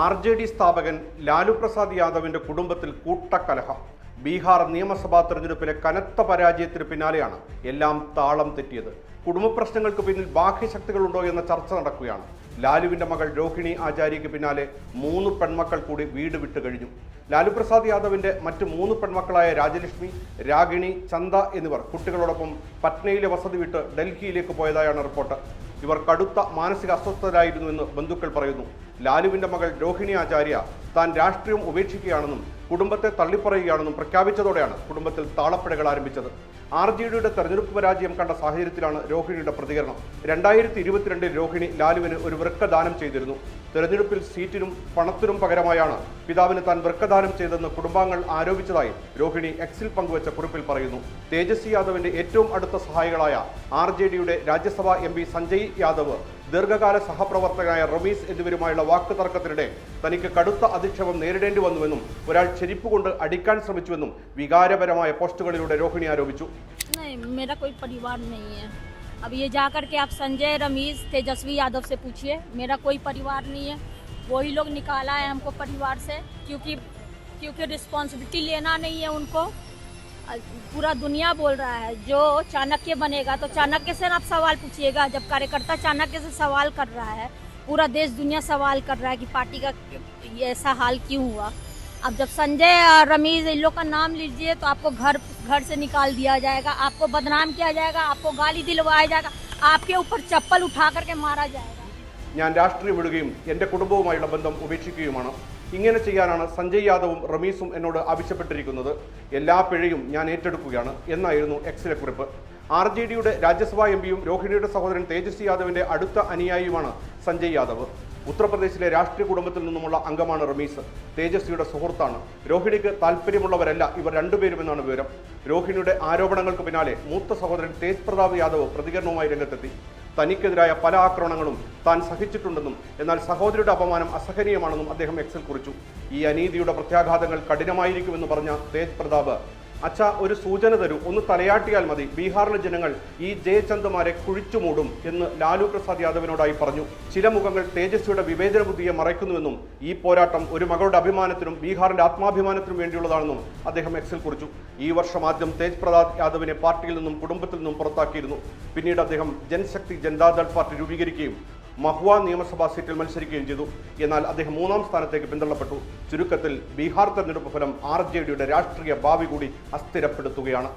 R J D സ്ഥാപകൻ ലാലു പ്രസാദ് യാദവിന്റെ കുടുംബത്തിൽ കൂട്ടക്കലഹം. ബീഹാർ നിയമസഭാ തെരഞ്ഞെടുപ്പിലെ കനത്ത പരാജയത്തിന് പിന്നാലെയാണ് എല്ലാം താളം തെറ്റിയത്. കുടുംബ പ്രശ്നങ്ങൾക്ക് പിന്നിൽ ബാഹ്യശക്തികളുണ്ടോ എന്ന ചർച്ച നടക്കുകയാണ്. ലാലുവിന്റെ മകൾ രോഹിണി ആചാര്യയ്ക്ക് പിന്നാലെ മൂന്ന് പെൺമക്കൾ കൂടി വീട് വിട്ടു കഴിഞ്ഞു. ലാലു പ്രസാദ് യാദവിന്റെ മറ്റ് മൂന്ന് പെൺമക്കളായ രാജലക്ഷ്മി രാഗിണി ചന്ദ എന്നിവർ കുട്ടികളോടൊപ്പം പട്നയിലെ വസതി വിട്ട് ഡൽഹിയിലേക്ക് പോയതായാണ് റിപ്പോർട്ട്. ഇവർ കടുത്ത മാനസിക അസ്വസ്ഥരായിരുന്നുവെന്ന് ബന്ധുക്കൾ പറയുന്നു. ലാലുവിന്റെ മകൾ രോഹിണി ആചാര്യ താൻ രാഷ്ട്രീയം ഉപേക്ഷിക്കുകയാണെന്നും കുടുംബത്തെ തള്ളിപ്പറയുകയാണെന്നും പ്രഖ്യാപിച്ചതോടെയാണ് കുടുംബത്തിൽ താളപ്പിഴകൾ ആരംഭിച്ചത്. ആർ ജെ ഡിയുടെ തെരഞ്ഞെടുപ്പ് പരാജയം കണ്ട സാഹചര്യത്തിലാണ് രോഹിണിയുടെ പ്രതികരണം. രണ്ടായിരത്തി ഇരുപത്തിരണ്ടിൽ രോഹിണി ലാലുവിന് ഒരു വൃക്കദാനം ചെയ്തിരുന്നു. തെരഞ്ഞെടുപ്പിൽ സീറ്റിനും പണത്തിനും പകരമായാണ് പിതാവിന് താൻ വൃക്കദാനം ചെയ്തെന്ന് കുടുംബാംഗങ്ങൾ ആരോപിച്ചതായി രോഹിണി എക്സിൽ പങ്കുവച്ച കുറിപ്പിൽ പറയുന്നു. തേജസ്വി യാദവിന്റെ ഏറ്റവും അടുത്ത സഹായികളായ ആർ ജെ ഡിയുടെ രാജ്യസഭാ എം പി സഞ്ജയ് യാദവ് ദീർഘകാല സഹപ്രവർത്തകനായ റമീസ് എന്നിവരുമായുള്ള വാക്ക് തർക്കത്തിനിടെ തനിക്ക് കടുത്ത അധിക്ഷേപം നേരിടേണ്ടി വന്നുവെന്നും ഒരാൾ ചെരിപ്പ് കൊണ്ട് അടിക്കാൻ ശ്രമിച്ചുവെന്നും വികാരപരമായ പോസ്റ്റുകളിലൂടെ രോഹിണി ആരോപിച്ചു नहीं मेरा कोई परिवार नहीं है अब ये जा कर के आप संजय रमीज तेजस्वी यादव से पूछिए मेरा कोई परिवार नहीं है वही लोग निकाला है हमको परिवार से क्योंकि क्योंकि रिस्पॉन्सिबिलिटी लेना नहीं है उनको अ, पूरा दुनिया बोल रहा है जो चाणक्य बनेगा तो चाणक्य से आप सवाल पूछिएगा जब कार्यकर्ता चाणक्य से सवाल कर रहा है पूरा देश दुनिया सवाल कर रहा है कि पार्टी का ये ऐसा हाल क्यों हुआ अब जब संजय और रमीज इन लोग का नाम लीजिए तो आपको घर घर से निकाल दिया जाएगा आपको बदनाम किया जाएगा आपको गाली दिलवाया जाएगा आपके ऊपर चप्पल उठा करके मारा जाएगा ഞാൻ രാഷ്ട്രീയം വിടുകയും എൻ്റെ കുടുംബവുമായുള്ള ബന്ധം ഉപേക്ഷിക്കുകയുമാണ് ഇങ്ങനെ ചെയ്യാനാണ് സഞ്ജയ് യാദവും റമീസും എന്നോട് ആവശ്യപ്പെട്ടിരിക്കുന്നത്. എല്ലാ പിഴയും ഞാൻ ഏറ്റെടുക്കുകയാണ് എന്നായിരുന്നു എക്സിലെ കുറിപ്പ്. ആർ ജെ ഡിയുടെ രാജ്യസഭാ എം പിയും രോഹിണിയുടെ സഹോദരൻ തേജസ്വി യാദവിന്റെ അടുത്ത അനുയായിയുമാണ് സഞ്ജയ് യാദവ്. ഉത്തർപ്രദേശിലെ രാഷ്ട്രീയ കുടുംബത്തിൽ നിന്നുമുള്ള അംഗമാണ് റമീസ്. തേജസ്വിയുടെ സുഹൃത്താണ്. രോഹിണിക്ക് താല്പര്യമുള്ളവരല്ല ഇവർ രണ്ടുപേരുമെന്നാണ് വിവരം. രോഹിണിയുടെ ആരോപണങ്ങൾക്ക് പിന്നാലെ മൂത്ത സഹോദരൻ തേജ് പ്രതാപ് യാദവ് പ്രതികരണവുമായി രംഗത്തെത്തി. തനിക്കെതിരായ പല ആക്രമണങ്ങളും താൻ സഹിച്ചിട്ടുണ്ടെന്നും എന്നാൽ സഹോദരിയുടെ അപമാനം അസഹനീയമാണെന്നും അദ്ദേഹം എക്സിൽ കുറിച്ചു. ഈ അനീതിയുടെ പ്രത്യാഘാതങ്ങൾ കഠിനമായിരിക്കുമെന്ന് പറഞ്ഞ തേജ് പ്രതാപ് അച്ഛ ഒരു സൂചന തരൂ. ഒന്ന് തലയാട്ടിയാൽ മതി. ബീഹാറിലെ ജനങ്ങൾ ഈ ജയചന്ദ്മാരെ കുഴിച്ചുമൂടും എന്ന് ലാലു പ്രസാദ് യാദവിനോടായി പറഞ്ഞു. ചില മുഖങ്ങൾ തേജസ്വിയുടെ വിവേചന ബുദ്ധിയെ മറയ്ക്കുന്നുവെന്നും ഈ പോരാട്ടം ഒരു മകളുടെ അഭിമാനത്തിനും ബീഹാറിന്റെ ആത്മാഭിമാനത്തിനും വേണ്ടിയുള്ളതാണെന്നും അദ്ദേഹം എക്സിൽ കുറിച്ചു. ഈ വർഷം ആദ്യം തേജ് പ്രസാദ് യാദവിനെ പാർട്ടിയിൽ നിന്നും കുടുംബത്തിൽ നിന്നും പുറത്താക്കിയിരുന്നു. പിന്നീട് അദ്ദേഹം ജൻശക്തി ജനതാദൾ പാർട്ടി രൂപീകരിക്കുകയും മഹുവ നിയമസഭാ സീറ്റിൽ മത്സരിക്കുകയും ചെയ്തു. എന്നാൽ അദ്ദേഹം മൂന്നാം സ്ഥാനത്തേക്ക് പിന്തള്ളപ്പെട്ടു. ചുരുക്കത്തിൽ ബീഹാർ തെരഞ്ഞെടുപ്പ് ഫലം ആർ രാഷ്ട്രീയ ഭാവി കൂടി അസ്ഥിരപ്പെടുത്തുകയാണ്.